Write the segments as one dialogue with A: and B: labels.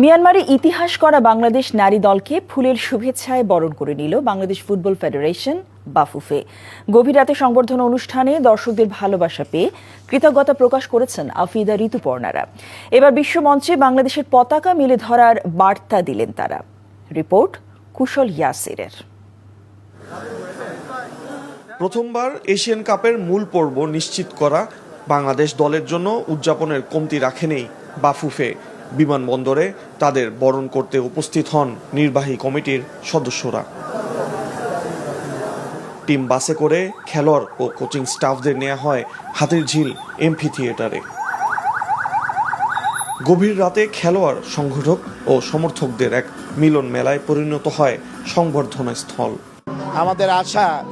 A: মিয়ানমারে ইতিহাস করা বাংলাদেশ নারী দলকে ফুলের শুভেচ্ছায় বরণ করে নিল বাংলাদেশ ফুটবল ফেডারেশন বাফুফে। গভীর রাতে সংবর্ধনা অনুষ্ঠানে দর্শকদের ভালোবাসা পেয়ে কৃতজ্ঞতা প্রকাশ করেছেন আফিদা ঋতুপর্ণারা। এবার বিশ্বমঞ্চে বাংলাদেশের পতাকা মেলে ধরার বার্তা দিলেন তারা। রিপোর্ট কুশল ইয়াসিরের।
B: প্রথমবার এশিয়ান কাপের মূল পর্ব নিশ্চিত করা বাংলাদেশ দলের জন্য উদযাপনের কমতি রাখেনি বাফুফে। বিমানবন্দরে তাদের বরণ করতে উপস্থিত হন নির্বাহী কমিটির সদস্যরা। টিম বাসে করে খেলোয়াড় ও কোচিং স্টাফদের নেওয়া হয় হাতের ঝিল এমফি থিয়েটারে। গভীর রাতে খেলোয়াড়, সংগঠক ও সমর্থকদের এক মিলন মেলায় পরিণত হয় সংবর্ধনা স্থল।
C: আমাদের আশা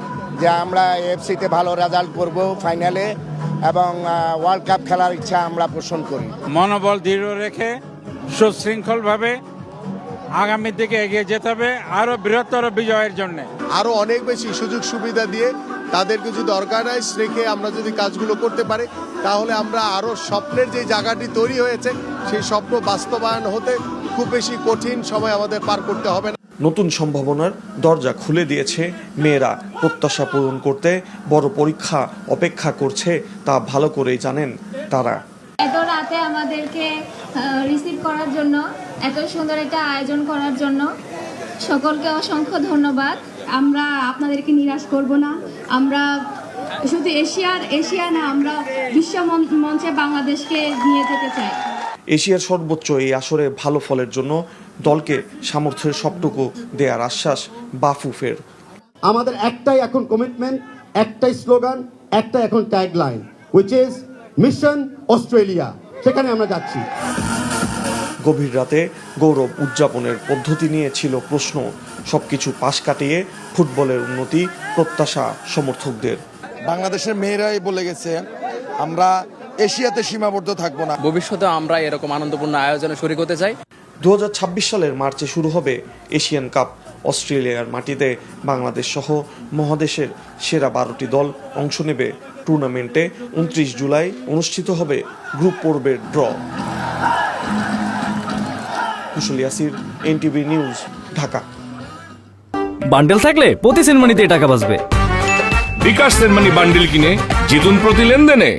C: যে আমরা এফসিতে ভালো রেজাল্ট করব ফাইনালে এবং ওয়ার্ল্ড কাপ খেলার ইচ্ছা আমরা পোষণ করি।
D: মনোবল দৃঢ় রেখে সুশৃঙ্খলভাবে আগামীর দিকে এগিয়ে যেতে হবে আরও বৃহত্তর বিজয়ের জন্য।
E: আরও অনেক বেশি সুযোগ সুবিধা দিয়ে তাদেরকে যদি অর্গানাইজ রেখে আমরা যদি কাজগুলো করতে পারি তাহলে আমরা আরও স্বপ্নের যে জায়গাটি তৈরি হয়েছে সেই স্বপ্ন বাস্তবায়ন হতে খুব বেশি কঠিন সময় আমাদের পার করতে হবে না।
B: নতুন সম্ভাবনার দরজা খুলে দিয়েছে মেয়েরা। প্রত্যাশা পূরণ করতে বড় পরীক্ষা অপেক্ষা করছে তা ভালো করেই জানেন তারা।
F: এত রাতে আমাদেরকে রিসিভ করার জন্য এত সুন্দর একটা আয়োজন করার জন্য সকলকে অসংখ্য ধন্যবাদ।
G: আমরা আপনাদেরকে নিরাশ করব না। আমরা শুধু এশিয়ার এশিয়া না আমরা বিশ্ব মঞ্চে বাংলাদেশকে নিয়ে যেতে চাই।
B: এশিয়ার সর্বোচ্চ এই আসরে ভালো ফলের জন্য দলকে সামর্থ্যের সবটুকু দেয়ার আশ্বাস বাফুফের।
H: আমাদের একটাই এখন কমিটমেন্ট একটাই স্লোগান একটা এখন tag line which is mission Australia সেখানে আমরা যাচ্ছি।
B: গভীর রাতে গৌরব উদযাপনের পদ্ধতি নিয়ে ছিল প্রশ্ন। সবকিছু পাশ কাটিয়ে ফুটবলের উন্নতি প্রত্যাশা সমর্থকদের।
I: বাংলাদেশের মেয়েরাই বলে গেছে আমরা এশিয়াতে সীমাবদ্ধ থাকব না।
J: ভবিষ্যতে আমরা এরকম আনন্দপূর্ণ আয়োজনে শরিক হতে চাই।
B: দু হাজার ছাব্বিশ সালের মার্চে শুরু হবে এশিয়ান কাপ। অস্ট্রেলিয়ার মাটিতে বাংলাদেশ সহ মহাদেশের সেরা বারোটি দল অংশ নেবে টুর্নামেন্টে। উনত্রিশ জুলাই অনুষ্ঠিত হবে গ্রুপ পর্বের draw. Kushal Yasir NTV news Dhaka.
K: Bundle থাকলে প্রতি সেনমানিতে টাকা বাঁচবে।
L: বিকাশ সেনমানি বান্ডিল কিনে জিতুন প্রতি লেনদেনে।